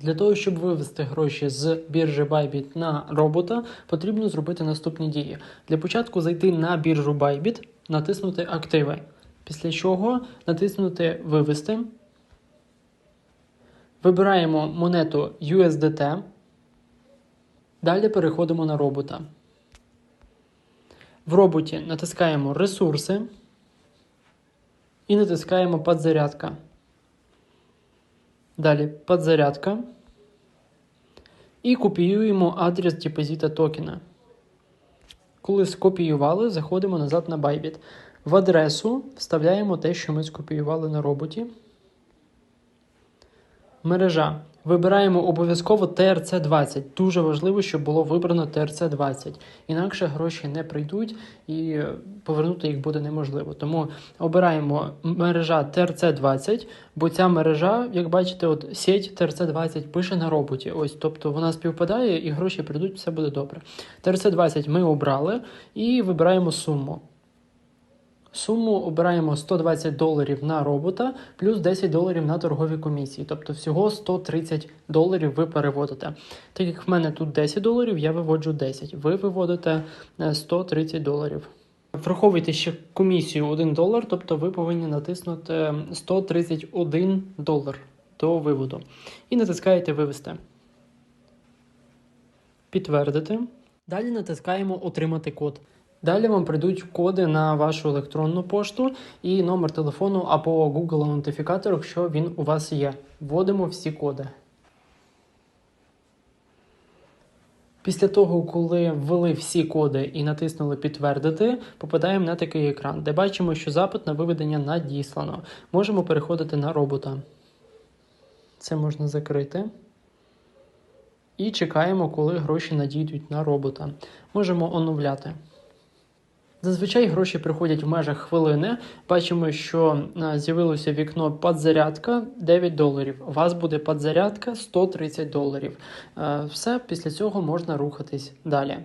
Для того, щоб вивести гроші з біржі Bybit на робота, потрібно зробити наступні дії. Для початку зайти на біржу Bybit, натиснути Активи. Після чого натиснути Вивести. Вибираємо монету USDT. Далі переходимо на робота. В роботі натискаємо Ресурси і натискаємо Подзарядка. Далі подзарядка. І копіюємо адрес депозита токена. Коли скопіювали, заходимо назад на Bybit. В адресу вставляємо те, що ми скопіювали на роботі. Мережа. Вибираємо обов'язково TRC20. Дуже важливо, щоб було вибрано TRC20. Інакше гроші не прийдуть і повернути їх буде неможливо. Тому обираємо мережа TRC20, бо ця мережа, як бачите, от сеть TRC20 пише на роботі. Ось, тобто вона співпадає і гроші прийдуть, все буде добре. TRC20 ми обрали і вибираємо суму. Суму обираємо 120 доларів на робота плюс 10 доларів на торгові комісії. Тобто всього 130 доларів ви переводите. Так як в мене тут 10 доларів, я виводжу 10. Ви виводите е, 130 доларів. Враховуйте ще комісію 1 долар, тобто ви повинні натиснути 131 долар до виводу. І натискаєте вивести. Підтвердити. Далі натискаємо Отримати код. Далі вам прийдуть коди на вашу електронну пошту і номер телефону або Google нотифікатор, якщо він у вас є. Вводимо всі коди. Після того, коли ввели всі коди і натиснули підтвердити, попадаємо на такий екран, де бачимо, що запит на виведення надіслано. Можемо переходити на робота. Це можна закрити. І чекаємо, коли гроші надійдуть на робота. Можемо оновляти. Зазвичай гроші приходять в межах хвилини. Бачимо, що е, з'явилося вікно подзарядка 9 доларів. У вас буде подзарядка 130 доларів. Е, Все, після цього можна рухатись далі.